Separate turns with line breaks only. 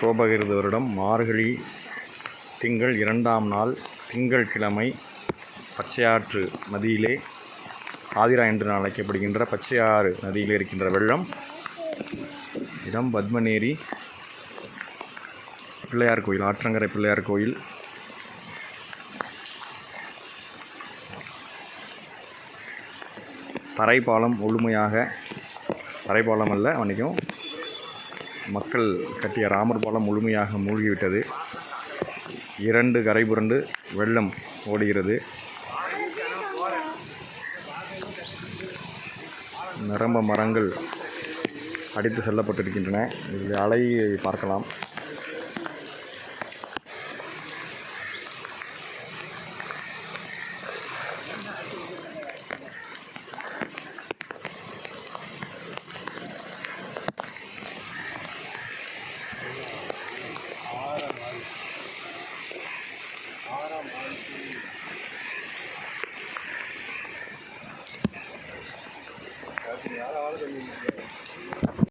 சோபகிருது வருடம் மார்கழி திங்கள் இரண்டாம் நாள் திங்கட்கிழமை பச்சையாற்று நதியிலே ஆதிரா என்று அழைக்கப்படுகின்ற பச்சையாறு நதியிலே இருக்கின்ற வெள்ளம். இடம் பத்மநேரி பிள்ளையார் கோயில் ஆற்றங்கரை பிள்ளையார் கோயில். தரைப்பாலம் முழுமையாக தரைப்பாலம் அல்ல மன்னிக்கும் மக்கள் கட்டிய ராமர் பாலம் முழுமையாக மூழ்கிவிட்டது. இரண்டு கரை புரண்டு வெள்ளம் ஓடுகிறது. நிரம்ப மரங்கள் அடித்து செல்லப்பட்டிருக்கின்றன. இதில் அலையை பார்க்கலாம். Thank you.